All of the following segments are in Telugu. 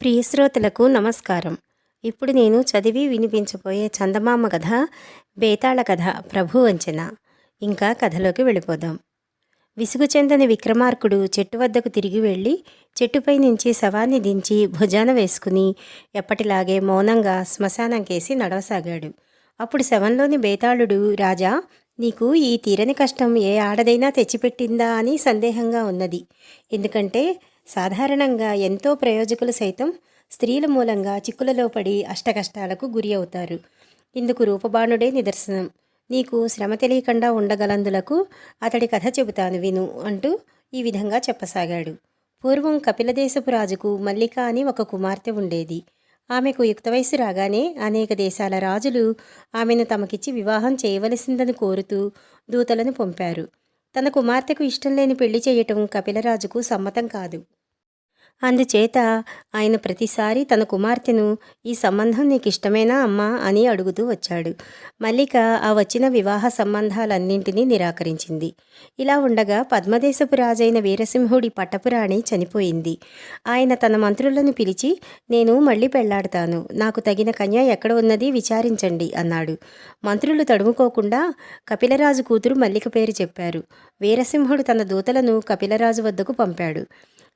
ప్రియ శ్రోతలకు నమస్కారం. ఇప్పుడు నేను చదివి వినిపించబోయే చందమామ కథ బేతాళ కథ ప్రభు వంచన ఇంకా కథలోకి వెళ్ళిపోదాం. విసుగు చెందని విక్రమార్కుడు చెట్టు వద్దకు తిరిగి వెళ్ళి చెట్టుపై నుంచి శవాన్ని దించి భుజాన వేసుకుని ఎప్పటిలాగే మౌనంగా శ్మశానం కేసి నడవసాగాడు. అప్పుడు శవంలోని బేతాళుడు రాజా నీకు ఈ తీరని కష్టం ఏ ఆడదైనా తెచ్చిపెట్టిందా? అని సందేహంగా ఉన్నది. ఎందుకంటే సాధారణంగా ఎంతో ప్రయోజకులు సైతం స్త్రీల మూలంగా చిక్కులలో పడి అష్టకష్టాలకు గురి అవుతారు. ఇందుకు రూపబాణుడే నిదర్శనం. నీకు శ్రమ తెలియకుండా ఉండగలందులకు అతడి కథ చెబుతాను విను అంటూ ఈ విధంగా చెప్పసాగాడు. పూర్వం కపిలదేశపు రాజుకు మల్లిక అని ఒక కుమార్తె ఉండేది. ఆమెకు యుక్త వయసు రాగానే అనేక దేశాల రాజులు ఆమెను తమకిచ్చి వివాహం చేయవలసిందని కోరుతూ దూతలను పంపారు. తన కుమార్తెకు ఇష్టం లేని పెళ్ళి చేయటం కపిలరాజుకు సమ్మతం కాదు. అందుచేత ఆయన ప్రతిసారి తన కుమార్తెను ఈ సంబంధం నీకు ఇష్టమేనా అమ్మా? అని అడుగుతూ వచ్చాడు. మల్లిక ఆ వచ్చిన వివాహ సంబంధాలన్నింటినీ నిరాకరించింది. ఇలా ఉండగా పద్మదేశపు రాజైన వీరసింహుడి పట్టపురాణి చనిపోయింది. ఆయన తన మంత్రులను పిలిచి నేను మళ్ళీ పెళ్ళాడతాను. నాకు తగిన కన్య ఎక్కడ ఉన్నది విచారించండి అన్నాడు. మంత్రులు తడుముకోకుండా కపిలరాజు కూతురు మల్లిక పేరు చెప్పారు. వీరసింహుడు తన దూతలను కపిలరాజు వద్దకు పంపాడు.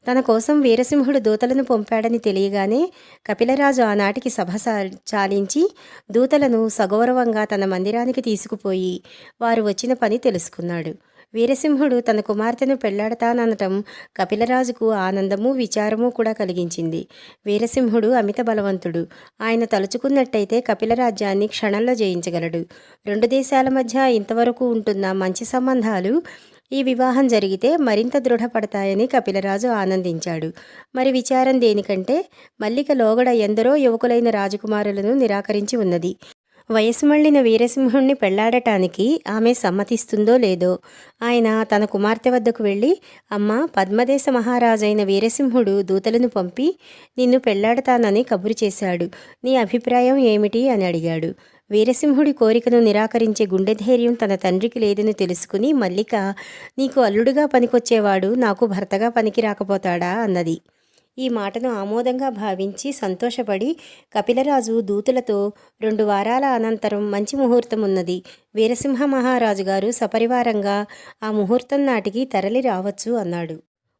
తన కోసం వీరసింహుడు దూతలను పంపాడని తెలియగానే కపిలరాజు ఆనాటికి సభ చాలించి దూతలను సగౌరవంగా తన మందిరానికి తీసుకుపోయి వారు వచ్చిన పని తెలుసుకున్నాడు. వీరసింహుడు తన కుమార్తెను పెళ్ళాడతాననటం కపిలరాజుకు ఆనందము విచారము కూడా కలిగించింది. వీరసింహుడు అమిత బలవంతుడు. ఆయన తలుచుకున్నట్టయితే కపిలరాజ్యాన్ని క్షణంలో జయించగలడు. రెండు దేశాల మధ్య ఇంతవరకు ఉంటున్న మంచి సంబంధాలు ఈ వివాహం జరిగితే మరింత దృఢపడతాయని కపిలరాజు ఆనందించాడు. మరి విచారం దేనికంటే మల్లిక లోగడ ఎందరో యువకులైన రాజకుమారులను నిరాకరించి ఉన్నది. వయసు మళ్ళిన వీరసింహుణ్ణి పెళ్ళాడటానికి ఆమె సమ్మతిస్తుందో లేదో ఆయన తన కుమార్తె వద్దకు వెళ్ళి అమ్మ పద్మదేశ మహారాజైన వీరసింహుడు దూతలను పంపి నిన్ను పెళ్ళాడతానని కబురు చేశాడు. నీ అభిప్రాయం ఏమిటి అని అడిగాడు. వీరసింహుడి కోరికను నిరాకరించే గుండె ధైర్యం తన తండ్రికి లేదని తెలుసుకుని మల్లిక నీకు అల్లుడుగా పనికొచ్చేవాడు నాకు భర్తగా పనికి రాకపోతాడా? అన్నది. ఈ మాటను ఆమోదంగా భావించి సంతోషపడి కపిలరాజు దూతులతో రెండు వారాల అనంతరం మంచి ముహూర్తం ఉన్నది వీరసింహ మహారాజు గారు సపరివారంగా ఆ ముహూర్తం నాటికి తరలి రావచ్చు అన్నాడు.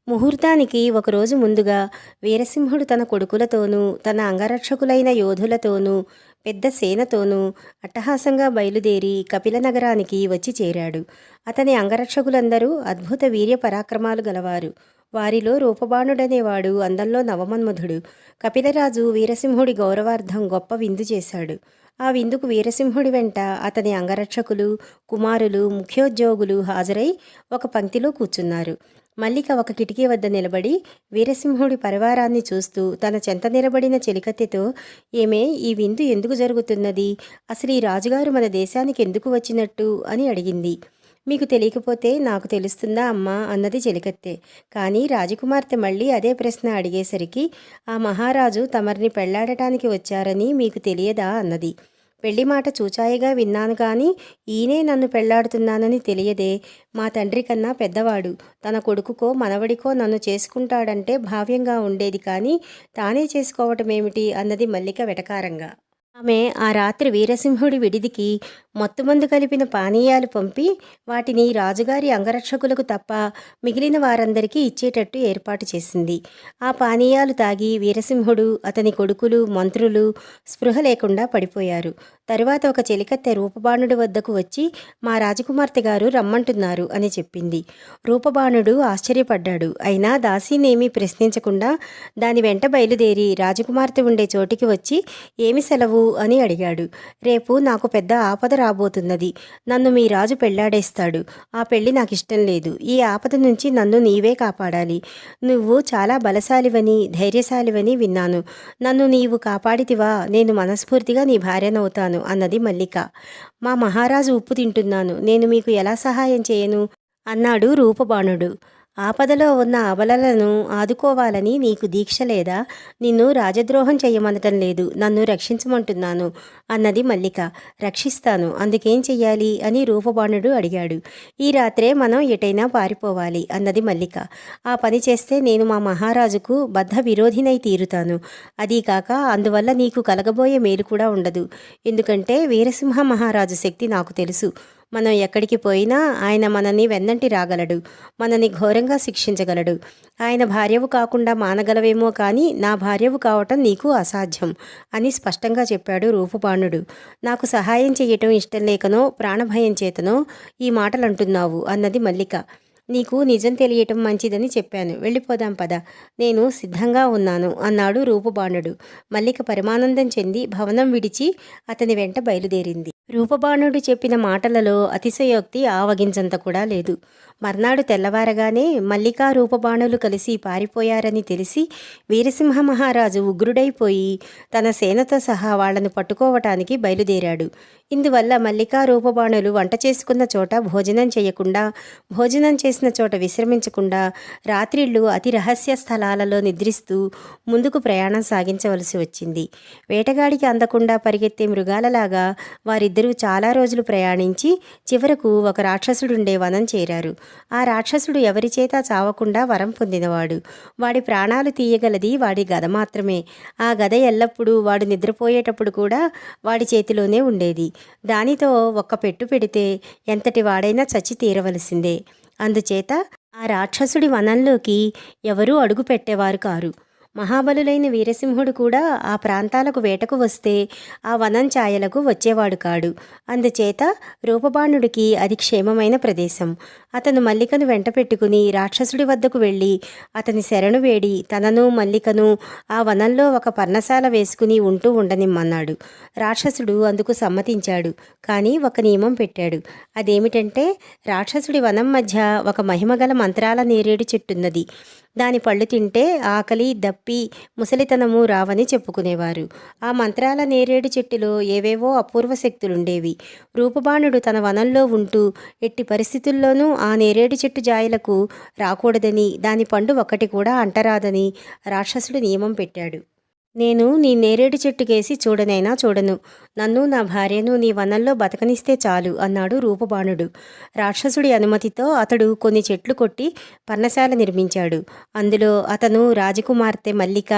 ముహూర్తానికి ఒకరోజు ముందుగా వీరసింహుడు తన కొడుకులతోనూ తన అంగరక్షకులైన యోధులతోనూ పెద్ద సేనతోనూ అట్టహాసంగా బయలుదేరి కపిలనగరానికి వచ్చి చేరాడు. అతని అంగరక్షకులందరూ అద్భుత వీర్య పరాక్రమాలు గలవారు. వారిలో రూపబాణుడనేవాడు అందంలో నవమన్మధుడు. కపిలరాజు వీరసింహుడి గౌరవార్థం గొప్ప విందు చేశాడు. ఆ విందుకు వీరసింహుడి వెంట అతని అంగరక్షకులు కుమారులు ముఖ్యోద్యోగులు హాజరై ఒక పంక్తిలో కూర్చున్నారు. మల్లిక ఒక కిటికీ వద్ద నిలబడి వీరసింహుడి పరివారాన్ని చూస్తూ తన చెంత నిలబడిన చెలికత్తెతో ఏమే ఈ విందు ఎందుకు జరుగుతున్నది? అసలు ఈ రాజుగారు మన దేశానికి ఎందుకు వచ్చినట్టు? అని అడిగింది. మీకు తెలియకపోతే నాకు తెలుస్తుందా అమ్మా? అన్నది చెలికత్తె. కానీ రాజకుమార్తె మళ్ళీ అదే ప్రశ్న అడిగేసరికి ఆ మహారాజు తమరిని పెళ్ళాడటానికి వచ్చారని మీకు తెలియదా? అన్నది. పెళ్ళి మాట చూచాయిగా విన్నాను కానీ ఈయనే నన్ను పెళ్ళాడుతున్నానని తెలియదే. మా తండ్రి కన్నా పెద్దవాడు. తన కొడుకుకో మనవడికో నన్ను చేసుకుంటాడంటే భావ్యంగా ఉండేది కానీ తానే చేసుకోవటమేమిటి అన్నది మల్లిక వెటకారంగా. ఆమె ఆ రాత్రి వీరసింహుడి విడిదికి మత్తుమందు కలిపిన పానీయాలు పంపి వాటిని రాజుగారి అంగరక్షకులకు తప్ప మిగిలిన వారందరికీ ఇచ్చేటట్టు ఏర్పాటు చేసింది. ఆ పానీయాలు తాగి వీరసింహుడు అతని కొడుకులు మంత్రులు స్పృహ లేకుండా పడిపోయారు. తరువాత ఒక చెలికత్తె రూపబాణుడి వద్దకు వచ్చి మా రాజకుమార్తె గారు రమ్మంటున్నారు అని చెప్పింది. రూపబాణుడు ఆశ్చర్యపడ్డాడు. అయినా దాసీనేమీ ప్రశ్నించకుండా దాని వెంట బయలుదేరి రాజకుమార్తె ఉండే చోటికి వచ్చి ఏమి సెలవు? అని అడిగాడు. రేపు నాకు పెద్ద ఆపద రాబోతున్నది. నన్ను మీ రాజు పెళ్ళాడేస్తాడు ఆ పెళ్ళి నాకు ఇష్టం లేదు. ఈ ఆపద నుంచి నన్ను నీవే కాపాడాలి. నువ్వు చాలా బలశాలివని ధైర్యశాలివని విన్నాను. నన్ను నీవు కాపాడితివా నేను మనస్ఫూర్తిగా నీ భార్యనవుతాను అన్నది మల్లిక. మా మహారాజు ఉప్పు తింటున్నాను. నేను మీకు ఎలా సహాయం చేయను? అన్నాడు రూపబాణుడు. ఆపదలో ఉన్న అబలలను ఆదుకోవాలని నీకు దీక్ష లేదా? నిన్ను రాజద్రోహం చేయమనటం లేదు. నన్ను రక్షించమంటున్నాను అన్నది మల్లిక. రక్షిస్తాను. అందుకేం చెయ్యాలి? అని రూపబాణుడు అడిగాడు. ఈ రాత్రే మనం ఎటైనా పారిపోవాలి అన్నది మల్లిక. ఆ పని చేస్తే నేను మా మహారాజుకు బద్ధ విరోధినై తీరుతాను అదీకాక అందువల్ల నీకు కలగబోయే మేలు కూడా ఉండదు. ఎందుకంటే వీరసింహ మహారాజు శక్తి నాకు తెలుసు. మనం ఎక్కడికి పోయినా ఆయన మనని వెన్నంటి రాగలడు మనని ఘోరంగా శిక్షించగలడు. ఆయన భార్యవు కాకుండా మానగలవేమో కానీ నా భార్యవు కావటం నీకు అసాధ్యం అని స్పష్టంగా చెప్పాడు రూపుబాణుడు నాకు సహాయం చేయటం ఇష్టం లేకనో ప్రాణభయం చేతనో ఈ మాటలు అంటున్నావు అన్నది మల్లిక. నీకు నిజం తెలియటం మంచిదని చెప్పాను. వెళ్ళిపోదాం పద. నేను సిద్ధంగా ఉన్నాను అన్నాడు రూపుబాణుడు మల్లిక పరమానందం చెంది భవనం విడిచి అతని వెంట బయలుదేరింది. రూపబాణుడు చెప్పిన మాటలలో అతిశయోక్తి ఆవగించంత కూడా లేదు. మర్నాడు తెల్లవారగానే మల్లికా రూపబాణులు కలిసి పారిపోయారని తెలిసి వీరసింహ మహారాజు ఉగ్రుడైపోయి తన సేనతో సహా వాళ్ళను పట్టుకోవటానికి బయలుదేరాడు. ఇందువల్ల మల్లికా రూపబాణులు వంట చేసుకున్న చోట భోజనం చేయకుండా భోజనం చేసిన చోట విశ్రమించకుండా రాత్రిళ్ళు అతి రహస్య స్థలాలలో నిద్రిస్తూ ముందుకు ప్రయాణం సాగించవలసి వచ్చింది. వేటగాడికి అందకుండా పరిగెత్తే మృగాలలాగా వారిద్దరు చాలా రోజులు ప్రయాణించి చివరకు ఒక రాక్షసుడుండే వనం చేరారు. ఆ రాక్షసుడు ఎవరి చేత చావకుండా వరం పొందినవాడు. వాడి ప్రాణాలు తీయగలది వాడి గద మాత్రమే. ఆ గద ఎల్లప్పుడూ వాడు నిద్రపోయేటప్పుడు కూడా వాడి చేతిలోనే ఉండేది. దానితో ఒక్క పెట్టు పెడితే ఎంతటి వాడైనా చచ్చి తీరవలసిందే. అందుచేత ఆ రాక్షసుడి వనంలోకి ఎవరూ అడుగు పెట్టేవారు కారు. మహాబలులైన వీరసింహుడు కూడా ఆ ప్రాంతాలకు వేటకు వస్తే ఆ వనం ఛాయలకు వచ్చేవాడు కాడు. అందుచేత రూపబాణుడికి అది క్షేమమైన ప్రదేశం. అతను మల్లికను వెంట పెట్టుకుని రాక్షసుడి వద్దకు వెళ్ళి అతని శరణు వేడి తనను మల్లికను ఆ వనంలో ఒక పర్ణశాల వేసుకుని ఉంటూ ఉండనిమ్మన్నాడు. రాక్షసుడు అందుకు సమ్మతించాడు. కానీ ఒక నియమం పెట్టాడు. అదేమిటంటే రాక్షసుడి వనం మధ్య ఒక మహిమగల మంత్రాల నేరేడు చెట్టున్నది. దాని పళ్ళు తింటే ఆకలి దప్పి ముసలితనము రావని చెప్పుకునేవారు. ఆ మంత్రాల నేరేడు చెట్టులో ఏవేవో అపూర్వ శక్తులుండేవి. రూపబాణుడు తన వనంలో ఉంటూ ఎట్టి పరిస్థితుల్లోనూ ఆ నేరేడు చెట్టు జాయలకు రాకూడదని దాని పండు ఒక్కటి కూడా అంటరాదని రాక్షసుడు నియమం పెట్టాడు. నేను నీ నేరేడు చెట్టుకేసి చూడనైనా చూడను. నన్ను నా భార్యను నీ వనంలో బతకనిస్తే చాలు అన్నాడు రూపబాణుడు. రాక్షసుడి అనుమతితో అతడు కొన్ని చెట్లు కొట్టి పర్ణశాల నిర్మించాడు. అందులో అతను రాజకుమార్తె మల్లిక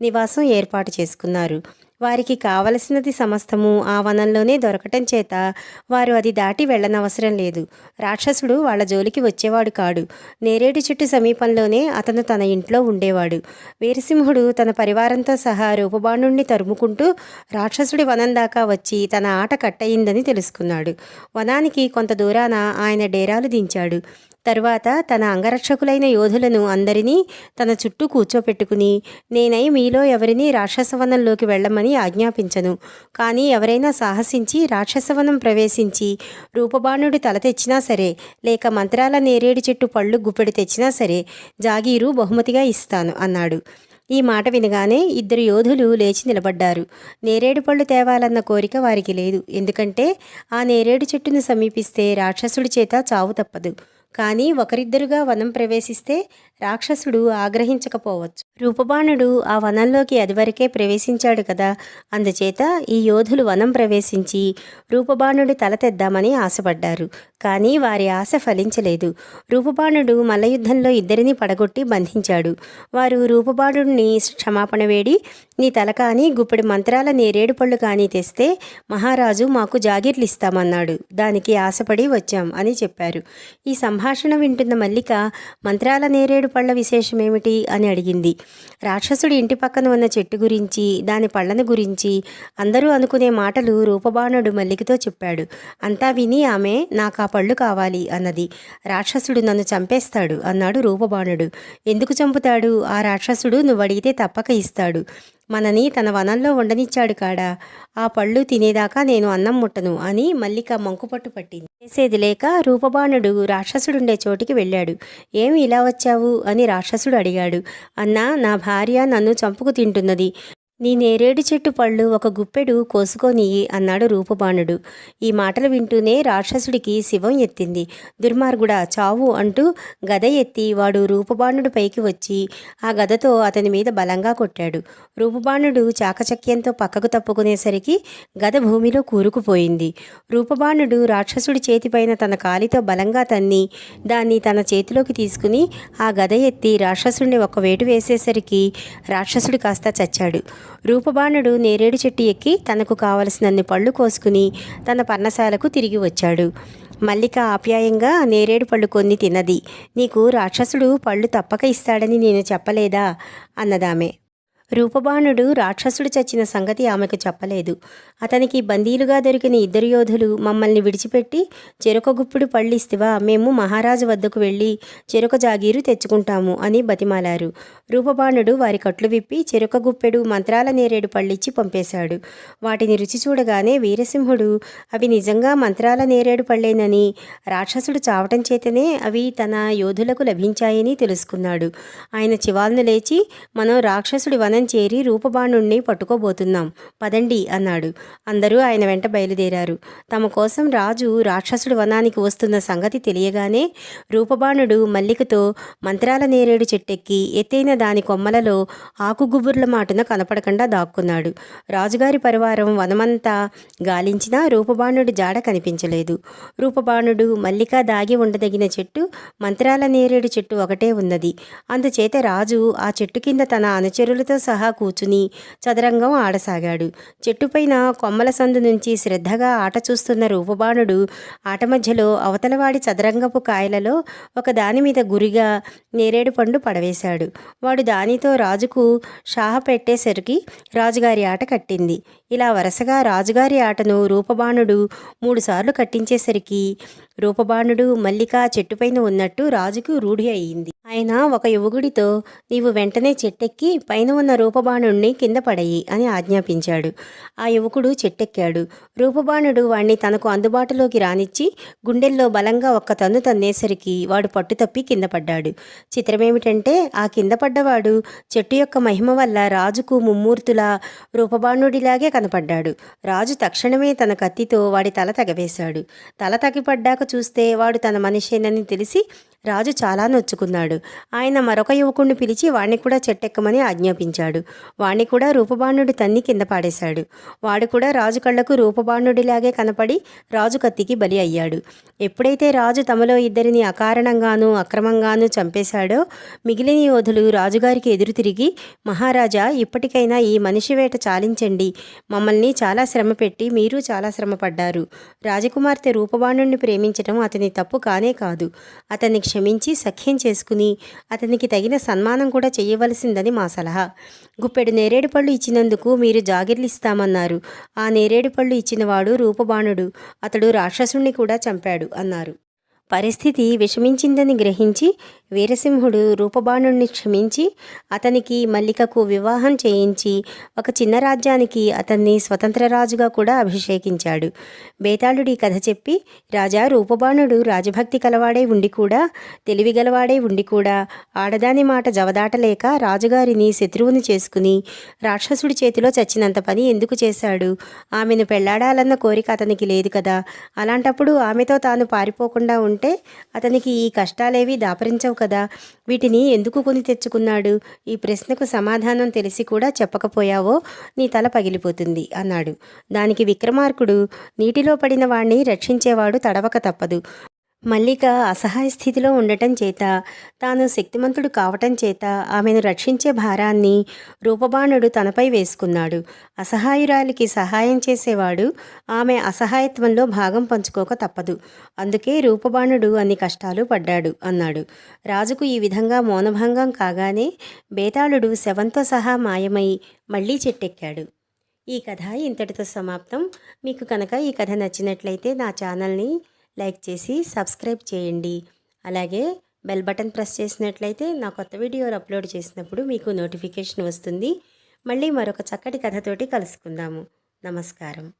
నివాసం ఏర్పాటు చేసుకున్నారు. వారికి కావలసినది సమస్తము ఆ వనంలోనే దొరకటం చేత వారు అది దాటి వెళ్ళనవసరం లేదు. రాక్షసుడు వాళ్ళ జోలికి వచ్చేవాడు కాడు. నేరేడు చెట్టు సమీపంలోనే అతను తన ఇంట్లో ఉండేవాడు. వీరసింహుడు తన పరివారంతో సహా రూపబాణుణ్ణి తరుముకుంటూ రాక్షసుడి వనం దాకా వచ్చి తన ఆట కట్టయిందని తెలుసుకున్నాడు. వనానికి కొంత దూరాన ఆయన డేరాలు దించాడు. తరువాత తన అంగరక్షకులైన యోధులను అందరినీ తన చుట్టూ కూర్చోపెట్టుకుని నేనై మీలో ఎవరిని రాక్షసవనంలోకి వెళ్ళమని ఆజ్ఞాపించను. కానీ ఎవరైనా సాహసించి రాక్షసవనం ప్రవేశించి రూపబాణుడి తల తెచ్చినా సరే లేక మంత్రాల నేరేడు చెట్టు పళ్ళు గుప్పెడి తెచ్చినా సరే జాగీరు బహుమతిగా ఇస్తాను అన్నాడు. ఈ మాట వినగానే ఇద్దరు యోధులు లేచి నిలబడ్డారు. నేరేడు పళ్ళు తేవాలన్న కోరిక వారికి లేదు. ఎందుకంటే ఆ నేరేడు చెట్టును సమీపిస్తే రాక్షసుడి చేత చావు తప్పదు. కానీ ఒకరిద్దరుగా వనం ప్రవేశిస్తే రాక్షసుడు ఆగ్రహించకపోవచ్చు. రూపబాణుడు ఆ వనంలోకి అదివరకే ప్రవేశించాడు కదా. అందుచేత ఈ యోధులు వనం ప్రవేశించి రూపబాణుడి తల తెద్దామని ఆశపడ్డారు. కానీ వారి ఆశ ఫలించలేదు. రూపబాణుడు మల్లయుద్ధంలో ఇద్దరిని పడగొట్టి బంధించాడు. వారు రూపబాణుడిని క్షమాపణ వేడి నీ తల కానీ గుప్పెడి మంత్రాల నేరేడు పళ్ళు కానీ తెస్తే మహారాజు మాకు జాగిర్లు ఇస్తామన్నాడు. దానికి ఆశపడి వచ్చాం అని చెప్పారు. ఈ సంభాషణ వింటున్న మల్లిక మంత్రాల నేరేడు పళ్ళ విశేషం ఏమిటి అని అడిగింది. రాక్షసుడి ఇంటి పక్కన ఉన్న చెట్టు గురించి దాని పళ్ళను గురించి అందరూ అనుకునే మాటలు రూపబాణుడు మల్లికతో చెప్పాడు. అంతా విని ఆమె నాకు ఆ పళ్ళు కావాలి అన్నది. రాక్షసుడు నన్ను చంపేస్తాడు అన్నాడు రూపబాణుడు. ఎందుకు చంపుతాడు? ఆ రాక్షసుడు నువ్వు అడిగితే తప్పక ఇస్తాడు. మనని తన వనంలో ఉండనిచ్చాడు కాడా? ఆ పళ్ళు తినేదాకా నేను అన్నం ముట్టను అని మల్లిక మంకుపట్టు పట్టింది. చేసేది లేక రూపబాణుడు రాక్షసుడుండే చోటికి వెళ్ళాడు. ఏమి ఇలా వచ్చావు? అని రాక్షసుడు అడిగాడు. అన్నా నా భార్య నన్ను చంపుకు తింటున్నది. నీ నేరేడు చెట్టు పళ్ళు ఒక గుప్పెడు కోసుకొని అన్నాడు రూపబాణుడు. ఈ మాటలు వింటూనే రాక్షసుడికి శివం ఎత్తింది. దుర్మార్గుడా చావు అంటూ గద ఎత్తి వాడు రూపబాణుడి పైకి వచ్చి ఆ గదతో అతని మీద బలంగా కొట్టాడు. రూపబాణుడు చాకచక్యంతో పక్కకు తప్పుకునేసరికి గద భూమిలో కూరుకుపోయింది. రూపబాణుడు రాక్షసుడి చేతిపైన తన కాలితో బలంగా తన్ని దాన్ని తన చేతిలోకి తీసుకుని ఆ గద ఎత్తి రాక్షసుడిని ఒక వేటు వేసేసరికి రాక్షసుడు కాస్త చచ్చాడు. రూపబాణుడు నేరేడు చెట్టు ఎక్కి తనకు కావలసినన్ని పళ్ళు కోసుకుని తన పర్ణశాలకు తిరిగి వచ్చాడు. మల్లిక ఆప్యాయంగా నేరేడు పళ్ళు కొన్ని తిన్నది నీకు రాక్షసుడు పళ్ళు తప్పక ఇస్తాడని నేను చెప్పలేదా? అన్నదామె. రూపబాణుడు రాక్షసుడు చచ్చిన సంగతి ఆమెకు చెప్పలేదు. అతనికి బందీలుగా దొరికిన ఇద్దరు యోధులు మమ్మల్ని విడిచిపెట్టి చెరుక గుప్పుడు పళ్ళిస్తివా మేము మహారాజు వద్దకు వెళ్ళి చెరుక జాగీరు తెచ్చుకుంటాము అని బతిమాలారు. రూపబాణుడు వారి కట్లు విప్పి చెరుక గుప్పెడు మంత్రాల నేరేడు పళ్ళిచ్చి పంపేశాడు. వాటిని రుచి చూడగానే వీరసింహుడు అవి నిజంగా మంత్రాల నేరేడు పళ్ళేనని రాక్షసుడు చావటం చేతనే అవి తన యోధులకు లభించాయని తెలుసుకున్నాడు. ఆయన చివాలను లేచి మనం రాక్షసుడి వన చేరి రూపబాణుణ్ణి పట్టుకోబోతున్నాం. పదండి అన్నాడు. అందరూ ఆయన వెంట బయలుదేరారు. తమ కోసం రాజు రాక్షసుడు వనానికి వస్తున్న సంగతి తెలియగానే రూపబాణుడు మల్లికతో మంత్రాల నేరేడు చెట్టెక్కి ఎత్తైన దాని కొమ్మలలో ఆకుగుబుర్ల మాటున కనపడకుండా దాక్కున్నాడు. రాజుగారి పరివారం వనమంతా గాలించినా రూపబాణుడి జాడ కనిపించలేదు. రూపబాణుడు మల్లిక దాగి ఉండదగిన చెట్టు మంత్రాల నేరేడు చెట్టు ఒకటే ఉన్నది. అందుచేత రాజు ఆ చెట్టు కింద తన అనుచరులతో సహా కూర్చుని చదరంగం ఆడసాగాడు. చెట్టుపైన కొమ్మల సందు నుంచి శ్రద్ధగా ఆట చూస్తున్న రూపబాణుడు ఆట మధ్యలో అవతలవాడి చదరంగపు కాయలలో ఒక దాని మీద గురిగా నేరేడు పండు పడవేశాడు. వాడు దానితో రాజుకు షాహ పెట్టేసరికి రాజుగారి ఆట కట్టింది. ఇలా వరుసగా రాజుగారి ఆటను రూపబాణుడు మూడుసార్లు కట్టించేసరికి రూపబాణుడు మల్లిక చెట్టుపైన ఉన్నట్టు రాజుకు రూఢి అయింది. ఆయన ఒక యువకుడితో నీవు వెంటనే చెట్టెక్కి పైన ఉన్న రూపబాణుణ్ణి కింద పడయి అని ఆజ్ఞాపించాడు. ఆ యువకుడు చెట్టెక్కాడు. రూపబాణుడు వాణ్ణి తనకు అందుబాటులోకి రానిచ్చి గుండెల్లో బలంగా ఒక్క తన్ను తన్నేసరికి వాడు పట్టుతప్పి కింద పడ్డాడు. చిత్రమేమిటంటే ఆ కింద పడ్డవాడు చెట్టు యొక్క మహిమ వల్ల రాజుకు ముమ్మూర్తుల రూపబాణుడిలాగే కనపడ్డాడు. రాజు తక్షణమే తన కత్తితో వాడి తల తగవేశాడు. తల తగిపడ్డాక చూస్తే వాడు తన మనిషేనని తెలిసి రాజు చాలా నొచ్చుకున్నాడు. ఆయన మరొక యువకుణ్ణి పిలిచి వాణ్ణి కూడా చెట్టెక్కమని ఆజ్ఞాపించాడు. వాణ్ణి కూడా రూపబాణుడు తన్ని కింద పాడేశాడు. వాడు కూడా రాజు కళ్ళకు రూపబాణుడిలాగే కనపడి రాజు కత్తికి బలి అయ్యాడు. ఎప్పుడైతే రాజు తమలో ఇద్దరిని అకారణంగానూ అక్రమంగానూ చంపేశాడో మిగిలిన యోధులు రాజుగారికి ఎదురు తిరిగి మహారాజా ఇప్పటికైనా ఈ మనిషి వేట చాలించండి. మమ్మల్ని చాలా శ్రమ పెట్టి మీరు చాలా శ్రమ పడ్డారు. రాజకుమార్తె రూపబాణుణ్ణి ప్రేమించడం అతని తప్పు కానే కాదు. అతన్ని క్షమించి సఖ్యం చేసుకుని అతనికి తగిన సన్మానం కూడా చేయవలసిందని మా సలహా. గుప్పెడు నేరేడు పళ్ళు ఇచ్చినందుకు మీరు జాగిర్లు ఇస్తామన్నారు. ఆ నేరేడు పళ్ళు ఇచ్చినవాడు రూపబాణుడు. అతడు రాక్షసుణ్ణి కూడా చంపాడు అన్నారు. పరిస్థితి విషమించిందని గ్రహించి వీరసింహుడు రూపబాణుణ్ణి క్షమించి అతనికి మల్లికకు వివాహం చేయించి ఒక చిన్న రాజ్యానికి అతన్ని స్వతంత్ర రాజుగా కూడా అభిషేకించాడు. బేతాళుడి కథ చెప్పి రాజా రూపబాణుడు రాజభక్తి కలవాడే ఉండి కూడా తెలివి గలవాడే ఉండి కూడా ఆడదాని మాట జవదాటలేక రాజుగారిని శత్రువుని చేసుకుని రాక్షసుడి చేతిలో చచ్చినంత పని ఎందుకు చేశాడు? ఆమెను పెళ్ళాడాలన్న కోరిక అతనికి లేదు కదా. అలాంటప్పుడు ఆమెతో తాను పారిపోకుండా ఉండి ఉంటే అతనికి ఈ కష్టాలేవి దాపరించవు కదా. వీటిని ఎందుకు కొని తెచ్చుకున్నాడు? ఈ ప్రశ్నకు సమాధానం తెలిసి కూడా చెప్పకపోయావో నీ తల పగిలిపోతుంది అన్నాడు. దానికి విక్రమార్కుడు నీటిలో పడిన వాణ్ణి రక్షించేవాడు తడవక తప్పదు. మల్లిక అసహాయ స్థితిలో ఉండటం చేత తాను శక్తిమంతుడు కావటం చేత ఆమెను రక్షించే భారాన్ని రూపబాణుడు తనపై వేసుకున్నాడు. అసహాయురాలికి సహాయం చేసేవాడు ఆమె అసహాయత్వంలో భాగం పంచుకోక తప్పదు. అందుకే రూపబాణుడు అన్ని కష్టాలు పడ్డాడు అన్నాడు. రాజుకు ఈ విధంగా మౌనభంగం కాగానే బేతాళుడు శవంతో సహా మాయమై మళ్ళీ చెట్టెక్కాడు. ఈ కథ ఇంతటితో సమాప్తం. మీకు కనుక ఈ కథ నచ్చినట్లయితే నా ఛానల్ని లైక్ చేసి సబ్స్క్రైబ్ చేయండి. అలాగే బెల్ బటన్ ప్రెస్ చేసినట్లయితే నా కొత్త వీడియోలు అప్లోడ్ చేసినప్పుడు మీకు నోటిఫికేషన్ వస్తుంది. మళ్ళీ మరొక చక్కటి కథతోటి కలుసుకుందాము. నమస్కారం.